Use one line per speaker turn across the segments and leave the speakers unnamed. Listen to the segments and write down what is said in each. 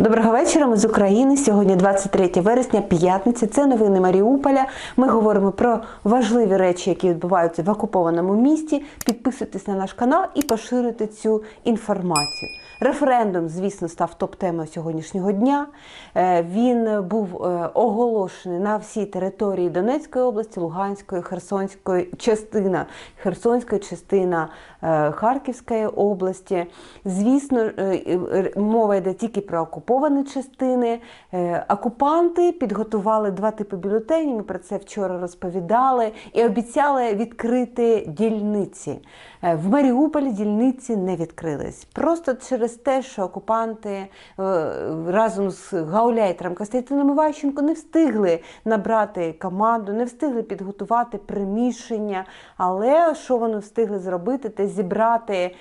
Доброго вечора. Ми з України. Сьогодні 23 вересня, п'ятниця. Це новини Маріуполя. Ми говоримо про важливі речі, які відбуваються в окупованому місті. Підписуйтесь на наш канал і поширюйте цю інформацію. Референдум, звісно, став топ-темою сьогоднішнього дня. Е, Він був е, оголошений на всій території Донецької області, Луганської, Херсонської частина, Херсонської частина е, Харківської області. Звісно, мова йде тільки про окуповані частини. Е, Окупанти підготували два типи бюлетенів. Ми про це вчора розповідали і обіцяли відкрити дільниці. Е, В Маріуполі дільниці не відкрились. Просто через те, що окупанти е, разом з гауляйтером Костянтином Іващенко не встигли набрати команду, не встигли підготувати приміщення. Але що вони встигли зробити, це зібрати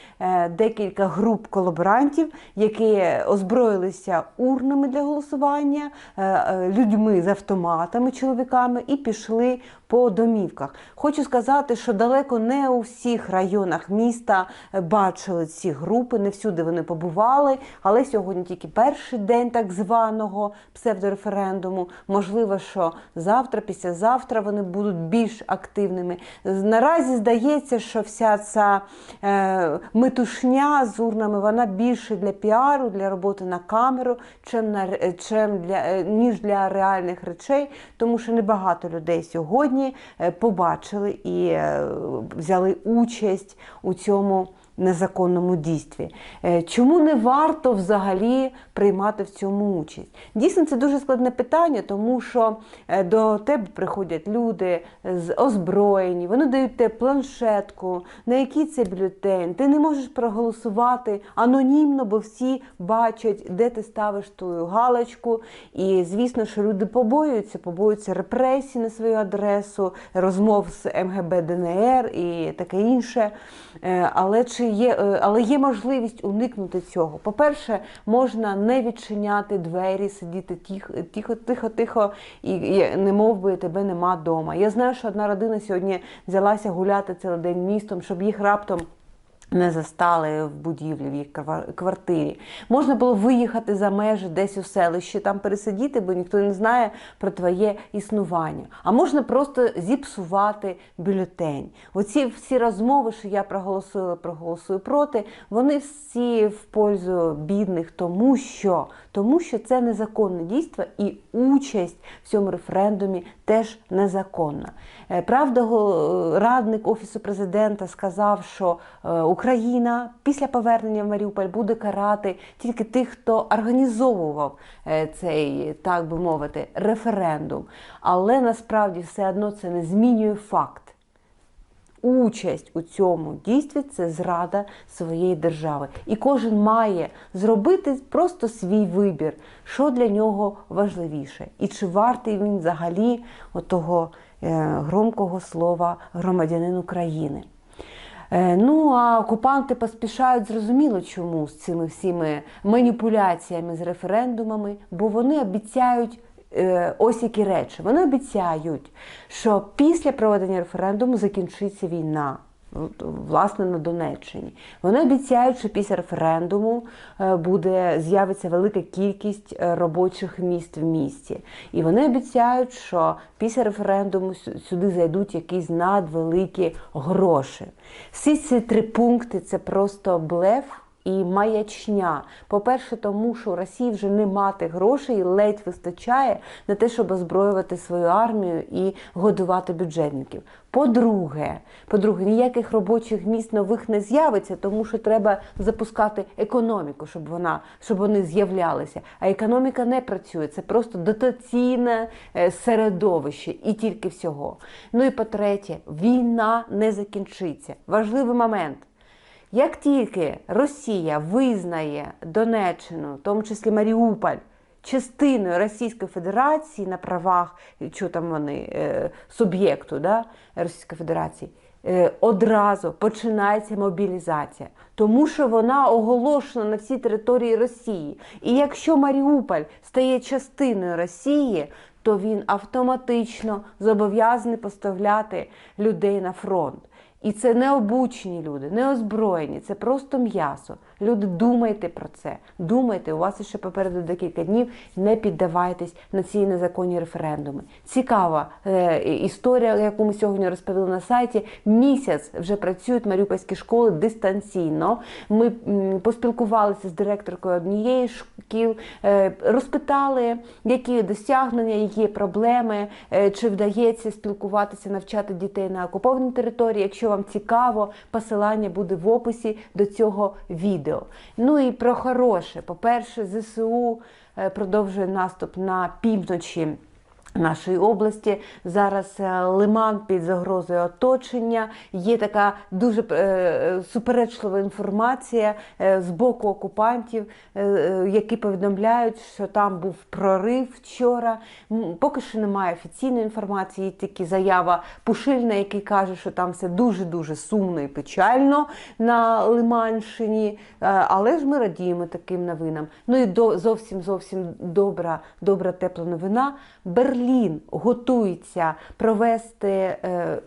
декілька груп колаборантів, які озброїлися урнами для голосування, е, е, людьми з автоматами, чоловіками, і пішли по домівках. Хочу сказати, що далеко не у всіх районах міста е, бачили ці групи, не всюди вони побували, але сьогодні тільки перший день так званого псевдореферендуму. Можливо, що завтра, післязавтра вони будуть більш активними. Наразі здається, що вся ця е, метушня з урнами вона більше для піару, для роботи на камеру, чим на чим для е, ніж для реальних речей, тому що небагато людей сьогодні е, побачили і е, взяли участь у цьому незаконному дійстві. Е, Чому не варто взагалі приймати в цьому участь? Дійсно, це дуже складне питання, тому що е, до тебе приходять люди з озброєні, вони дають тебе планшетку, на який це бюлетень. Ти не можеш проголосувати анонімно, бо всі бачать, де ти ставиш твою галочку. І звісно, що люди побоюються, побоюються репресій на свою адресу, розмов з МГБ ДНР і таке інше. Е, Але чи є, е, але є можливість уникнути цього. По-перше, можна не відчиняти двері, сидіти тихо, тихо, тихо, і не мов би тебе нема вдома. Я знаю, що одна родина сьогодні взялася гуляти цілий день містом, щоб їх раптом. Не застали в будівлі в їх ква- квартирі. Можна було виїхати за межі десь у селище, там пересидіти, бо ніхто не знає про твоє існування. А можна просто зіпсувати бюлетень. Оці всі розмови, що я проголосую, проголосую проти, вони всі в пользу бідних, тому що, тому що це незаконне дійство і участь в цьому референдумі теж незаконна. Е, Правда, го- радник Офісу президента сказав, що е, Україна після повернення в Маріуполь буде карати тільки тих, хто організовував е, цей, так би мовити, референдум. Але насправді все одно це не змінює факт. Участь у цьому дійстві це зрада своєї держави. І кожен має зробити просто свій вибір, що для нього важливіше, і чи вартий він взагалі отого е, громкого слова громадянин України. Е, Ну а окупанти поспішають зрозуміло чому з цими всіми маніпуляціями з референдумами, бо вони обіцяють ось які речі. Вони обіцяють, що після проведення референдуму закінчиться війна. Власне, на Донеччині. Вони обіцяють, що після референдуму е, буде з'явиться велика кількість е, робочих місць в місті. І вони обіцяють, що після референдуму сюди зайдуть якісь надвеликі гроші. Всі ці три пункти це просто блеф і маячня. По-перше, тому що Росії вже не мати грошей, ледь вистачає на те, щоб озброювати свою армію і годувати бюджетників. По-друге, по-друге, ніяких робочих місць нових не з'явиться, тому що треба запускати економіку, щоб вона щоб вони з'являлися. А економіка не працює. Це просто дотаційне е, середовище і тільки всього. Ну і по-третє, війна не закінчиться. Важливий момент. Як тільки Росія визнає Донеччину, в тому числі Маріуполь, частиною Російської Федерації на правах, що там вони е, суб'єкту да, Російської Федерації, е, одразу починається мобілізація, тому що вона оголошена на всій території Росії. І якщо Маріуполь стає частиною Росії, то він автоматично зобов'язаний поставляти людей на фронт. І це не обучені люди, не озброєні, це просто м'ясо. Люди, думайте про це. Думайте, у вас ще попереду декілька днів. Не піддавайтесь на ці незаконні референдуми. Цікава е, історія, яку ми сьогодні розповіли на сайті. Місяць вже працюють маріупольські школи дистанційно. Ми м, поспілкувалися з директоркою однієї шкіл, е, розпитали, які досягнення, які проблеми, е, чи вдається спілкуватися, навчати дітей на окупованій території. Якщо вам цікаво, посилання буде в описі до цього відео. Ну і про хороше. По-перше, ЗСУ е, продовжує наступ на півночі. Нашої області зараз е, лиман під загрозою оточення. Є така дуже е, суперечлива інформація е, з боку окупантів, які повідомляють, що там був прорив вчора. Поки що немає офіційної інформації, є тільки заява Пушильна, який каже, що там все дуже дуже сумно і печально на Лиманщині. Але ж ми радіємо таким новинам. Ну і зовсім зовсім добра, добра тепла новина. Берлін готується провести е,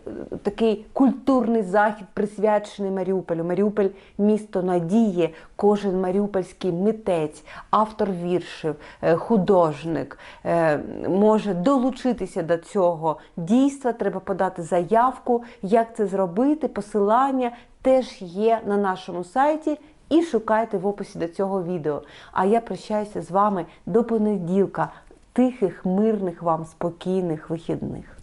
такий культурний захід, присвячений Маріуполю. Маріуполь місто надії. Кожен маріупольський митець, автор віршів, е, художник е, може долучитися до цього дійства. Треба подати заявку, як це зробити. Посилання теж є на нашому сайті. І шукайте в описі до цього відео. А я прощаюся з вами до понеділка. Тихих, мирних вам, спокійних вихідних.